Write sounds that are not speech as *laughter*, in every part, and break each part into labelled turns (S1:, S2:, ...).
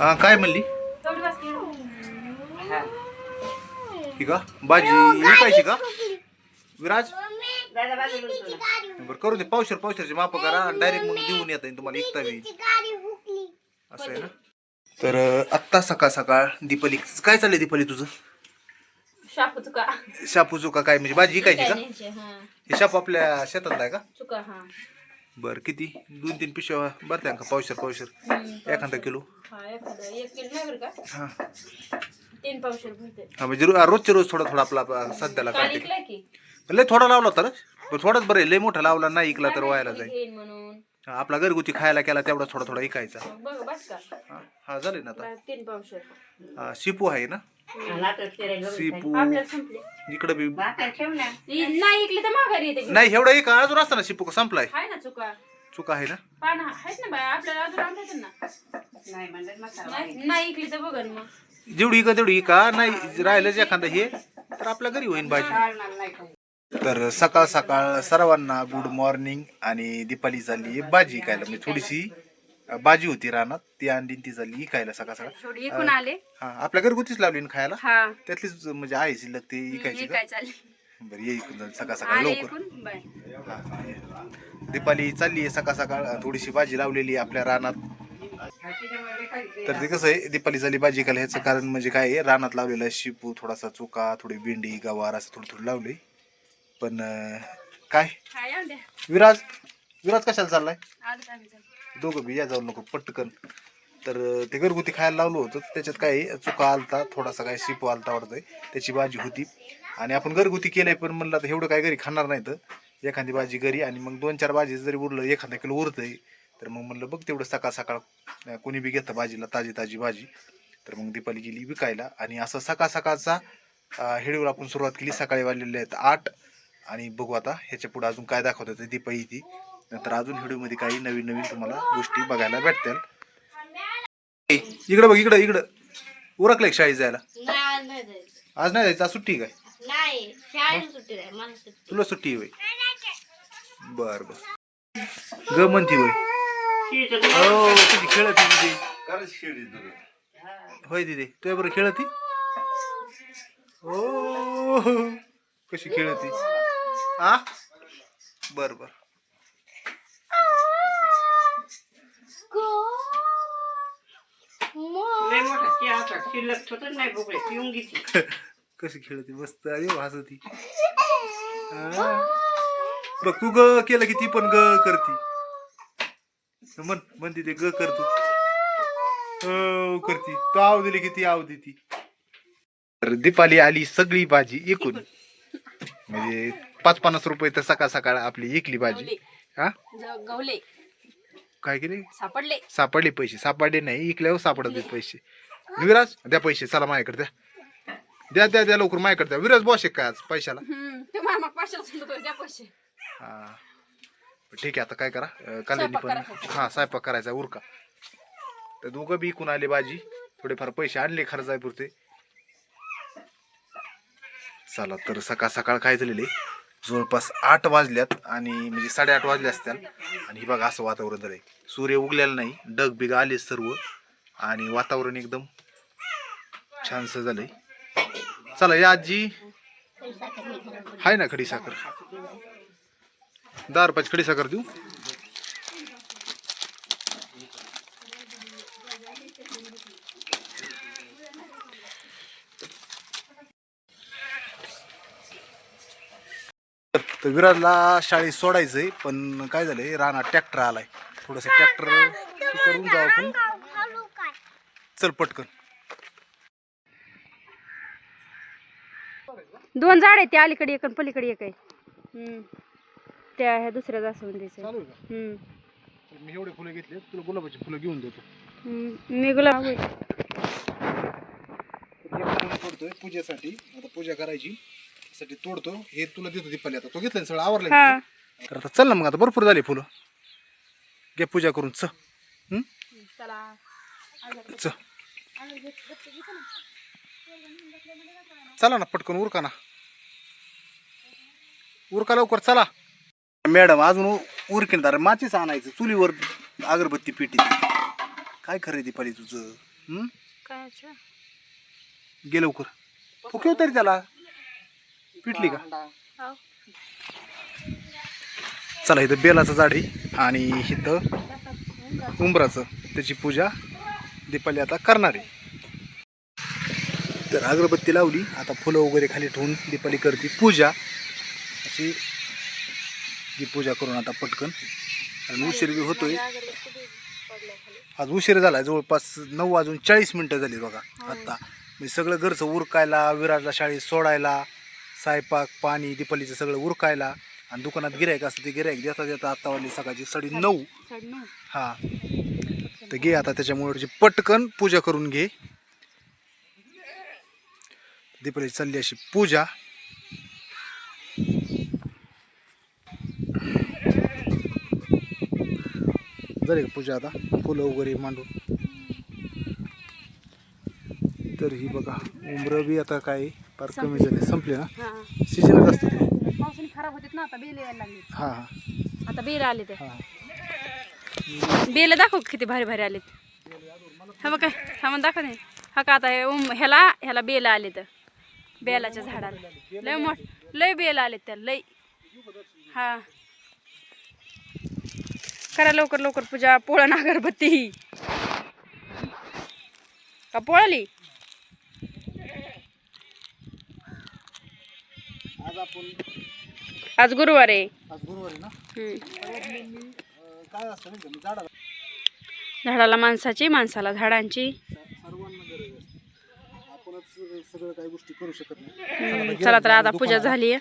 S1: हा काय म्हणली?
S2: बस की.
S1: भाजी विकायची का विराज. बरं करू दे. पावशर पावशरचे माप करा. आणि डायरेक्ट मग देऊन येता येईल तुम्हाला इकता बी असं आहे ना? तर आत्ता सकाळ सकाळ दीपाली. काय चाललंय दीपाली तुझं?
S2: शापू चुका.
S1: शापू चुका काय? म्हणजे भाजी विकायची का
S2: हा.
S1: हे शापू आपल्या शेतात आहे का?
S2: चुका हा.
S1: बरं किती? दोन तीन पिशव्या भरत्या का? पावशर पावशर. एखादा किलो?
S2: हा एखादं. एक किलो नाही बरं का?
S1: हा.
S2: तीन पावशे भरते.
S1: हा म्हणजे रो- रोजचे रोज थोडा थोडा आपला आपला सध्याला
S2: काल
S1: काढते.
S2: की?
S1: लय थोडा लावला तर पण थोडाच बरं आहे, लय मोठा लावला नाही इकला तर व्हायला जाईल.
S2: घेईन म्हणून.
S1: हा, आपला घरगुती खायला केला तेवढा थोडा थोडा इकायचा.
S2: बघ बस का?
S1: हा, हा झाले ना आता.
S2: तीन पावशे
S1: हा, शिपू आहे ना? शिपू
S2: आपल्याला संपले.
S1: इकडे बी.
S3: ना.
S2: नाही इकली तर माघारी येते की.
S1: नाही एवढा एक अजून असताना शिपू का? संपलाय.
S2: आहे ना चुका.
S1: चुका आहे ना?
S2: पान आहेत ना बाय आपल्याला अजून आणता येतात ना.
S3: नाही म्हणलं मसाला
S2: नाही नाही इकली तर बघन मग.
S1: जेवढी इका तेवढी इका. नाही राहिलं जे एखादं हे तर आपल्या घरी होईन भाजी. तर सकाळ सकाळ सर्वांना गुड मॉर्निंग आणि दीपाली झाली भाजी इकायला म्हणजे थोडीशी भाजी होती रानात. ती अंडी ती झाली इकायला सकाळ सकाळ.
S2: थोडी इकून आले?
S1: हा आपल्या घरगुतीच लावली ना खायला?
S2: हा.
S1: त्यातलीच म्हणजे आहे शिल्लक ते इकायची का?
S2: काय चालली
S1: बरं ये इकून सकाळ सकाळ
S2: आले
S1: लवकर.
S2: इकून? बाय
S1: हा, ये. दीपाली चालली आहे सकाळ सकाळ. थोडीशी भाजी लावलेली आहे आपल्या रानात. तर ते कसं आहे दीपाली झाली भाजी खायला. ह्याचं कारण म्हणजे काय आहे रानात लावलेलं आहे शिपू थोडासा चोका थोडी भेंडी गवार असं थोडी थोडी लावली पण अं, काय? विराज विराज कशाला चाललाय?
S2: आलं आम्ही चाललो.
S1: दोघं बी या जाऊ नको पटकन. तर ते घरगुती खायला लावलं होतं त्याच्यात काय चुका आलता थोडासा काय शिपू आलता वाटतंय त्याची भाजी होती. आणि आपण घरगुती केलंय पण म्हणलं आता एवढं काय घरी खाणार नाही तर. एखादी भाजी घरी आणि मग दोन चार भाजी जरी उरलं एखादा किलो उरतंय तर मग म्हणलं बघ तेवढं सकाळ सकाळ कोणी बी घेतं भाजीला ताजी ताजी भाजी. तर मग दीपाली गेली विकायला आणि असं सकाळ सकाळचा हेडीवर आपण सुरुवात केली सकाळी वाजलेले आहेत आठ. आणि बघू आता ह्याच्या पुढे अजून काय दाखवत होते दीपाई ती. नंतर अजून व्हिडिओमध्ये काही नवीन नवीन तुम्हाला गोष्टी बघायला भेटतील. इकडं बघ इकडं इकडं. उरकले शाळेत जायला?
S4: नाही नाही जायचं.
S1: आज नाही जायचं आज सुट्टी काय?
S4: नाही शाळेत सुट्टी नाही मला सुट्टी.
S1: तुला सुट्टी होय? बर बर. ग म्हणती होय. हो तुझी खेळत दिदी होय दिदी तुझ्या बरोबर खेळती? ओ कशी खेळती? हा बर बर.
S3: लय मोठा चहा होता. शिल्लक ठेवतच नाही भोपळे पिऊन घेतली *laughs*
S1: कशी खेळती मस्त अरे हा. बघ तू ग केलं की ती पण ग करती. म्हण म्हणते ते ग करतो हो करती. तू आव दिली की ती आव देती. तर दीपाली आली सगळी भाजी एकूण. म्हणजे पाच पन्नास रुपये तर सकाळ सकाळ आपली एकली भाजी. हा?
S2: गवले.
S1: काय केले?
S2: सापडले.
S1: सापडले पैसे. सापडले नाही इकल्यावर सापडत पैसे. विराज द्या पैसे चला माझ्याकडे द्या. द्या द्या द्या लवकर माझ्याकडे द्या. विराज बॉस आहे का आज पैशाला?
S2: हम्म ते मामा पाचशे रुपये द्या पैसे.
S1: हा. ठीक आहे आता काय करा? अं, कालेनी
S2: स्वयंपाक
S1: पण
S2: करायचा.
S1: हा स्वयंपाक करायचा उरका. तर दोघं बी इकून आले भाजी थोडेफार पैसे आणले खर्चाय पुरते चला तर सकाळ सकाळ काय झालेले? जवळपास आठ वाजल्यात आणि म्हणजे साडेआठ वाजले असत्याल आणि हे बघा असं वातावरण झालंय. सूर्य उगलेला नाही डग बिग आले सर्व. आणि वातावरण एकदम छानसं झालंय. चला या आजी. हाय ना खडी साखर दहा रुपयाची खडी साखर देऊ. तर विराजला शाळेत सोडायचंय पण काय झालंय? रानात ट्रॅक्टर आलाय. थोडस ट्रॅक्टर करून जाऊ आपण. चल पटकन.
S2: दोन झाड आहेत त्या अलीकडे एक आणि पलीकडे एक आहे. हम्म. त्या ह्या दुसऱ्या जास्वंदीचे
S1: चालू आहे का?
S2: हम्म.
S1: मी एवढे फुलं घेतले तुला गुलाबाची फुलं घेऊन देतो.
S2: हम्म. मी गुलाब
S1: एक फुल तोडतोय पूजेसाठी. आता पूजा करायची. साठी तोडतो. हे तुला देतो दीपाली आता. तो घेतलं सगळं आवरलं
S2: हा.
S1: तर आता चल ना मग आता भरपूर झाली फुलं. घे पूजा करून च हं? च चला ना पटकन उरका ना. उरका लवकर चला. मॅडम अजून उरकीन दार माचीच आणायचं. चुलीवर अगरबत्ती पेटी काय खरेदी दीपाली तुझं? हं?
S2: काय अच्छा?
S1: गे लवकर. फुकेव तरी त्याला. पिटली का?
S2: हाव.
S1: चला इथं बेलाचं झाड आहे आणि इथं उंबराचं. त्याची पूजा दीपाली आता करणार आहे. तर अगरबत्ती लावली आता फुलं वगैरे खाली ठेवून दीपाली करते पूजा. अशी ती पूजा करून आता पटकन. आणि उशीर बी होतोय. आज उशीर झाला जवळपास नऊ वाजून चाळीस मिनटं झाली बघा आत्ता म्हणजे सगळं घरचं उरकायला विराजला शाळेत सोडायला स्वयंपाक पाणी दीपालीचं सगळं उरकायला. आणि दुकानात गिरायक असतं ते गिरायक देता देता आत्ता वाजली सकाळची साडे नऊ. हा. तर घे आता त्याच्यामुळे पटकन पूजा करून घे. दीपालीची चालली अशी पूजा. झाली का पूजा आता? फुलं वगैरे मांडून. तर ही बघा उमरं बी आता काय फार कमी झाले. संपले ना?
S2: हा.
S1: सीजनच असते
S2: पावसाने खराब होते ना आता बेल यायला लागले
S1: हा हा.
S2: आता बेल आले ते.
S1: हा.
S2: बेल दाखव किती भारी भारी आलेत. हा बघ काय हा मग दाखव नाही हा का आता हे ह्याला ह्याला बेल आले तर बेलाच्या झाडाला. लय मोठ लय बेल आलेत त्याला लय. हा. करा लवकर लवकर पूजा पोळण अगरबत्ती. का पोळाली?
S1: आज
S2: गुरुवार आहे.
S1: झाडाला
S2: माणसाची माणसाला झाडांची
S1: सर्वांना गरज असते आपणच सगळं काही गोष्टी करू शकत नाही.
S2: चला तर आता पूजा झाली.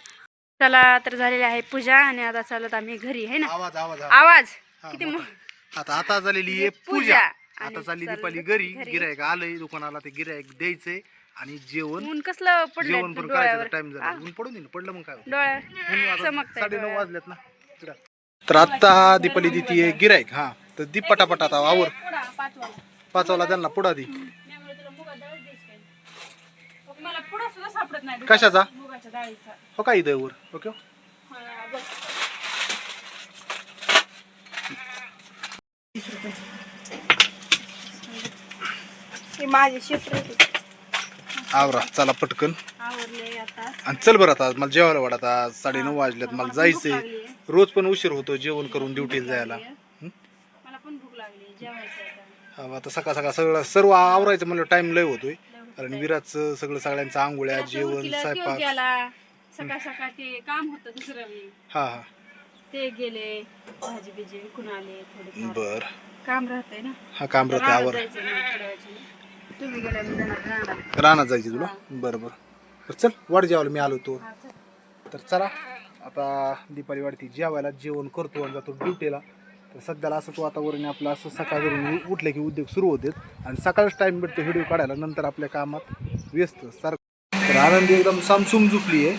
S2: चला तर झालेली आहे पूजा आणि आता चालत आम्ही घरी आहे ना?
S1: आवाज आवाज आवाज. हा,
S2: किती
S1: आता आता झालेली आहे
S2: पूजा.
S1: आता चालली दीपाली घरी. गिरायक आलंय दुकानाला ते गिरायक द्यायचंय आणि जेवण.
S2: ऊन कसलं पडलंय
S1: जेवण पण करायचं टाइम झाला. ऊन पडून येईल पडलं मग काय?
S2: डोळ्या
S1: साडेनऊ
S2: डोळ्यावर.
S1: वाजलेत ना. तर आता दीपाली देतीये गिरायक हा. तर दीप पटापट आता आवर. पाचवाला त्यांना पुढा दी.
S2: मला पुढं सुद्धा सापडत नाही
S1: कशाचा?
S2: मुगाच्या डाळीचा.
S1: हो का इथं वर? ओके.
S2: हा, बघ. हे माझे शेपरे
S1: आवरा चला पटकन.
S2: आवरले आता.
S1: आणि चल बरं आता मला जेवायला वाढ आता साडेनऊ वाजलेत मला जायचंय. रोज पण उशीर होतो जेवण करून ड्युटीला जायला. हं?
S2: मला पण भूक लागली जेवायचं आता.
S1: हा आता सकाळ सकाळ सगळं सर्व आवरायचं म्हणलं टाइम लय होतोय. विराजचं सगळं सगळ्यांचं आंघोळ्या जेवण स्वयंपाक.
S2: गेला सकाळ सकाळ ते काम होतं दुसरं बी.
S1: हा हा.
S2: ते गेले भाजी बिजी विकून आले थोडे
S1: बर.
S2: काम राहतंय ना?
S1: हा काम राहते आवर.
S2: तुम्ही गेल्या मी जाणार रानात.
S1: रानात जायची तुला? बरं बरं. तर चल वाढ जेवायला मी आलो तो
S2: हा, चल.
S1: तर चला आता दीपाली वाढती जेवायला जेवण करतो आणि जातो ड्युटीला. तर सध्याला असंच वातावरण आपलं असं सकाळ घरून उठले की उद्योग सुरू होते. आणि सकाळच टाइम भेटतो व्हिडिओ काढायला नंतर आपल्या कामात व्यस्त. सार तर आनंदी एकदम सामसूम झुपली आहे.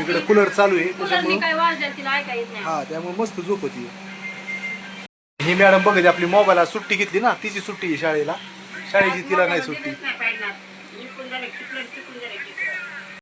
S1: इकडे. कूलर चालू आहे त्याच्यामुळं हा त्यामुळे मस्त झोप होती. ही मॅडम बघते आपली मोबाईलला सुट्टी घेतली ना तिची सुट्टी आहे शाळेला. शाळेची तिला नाही सुट्टी.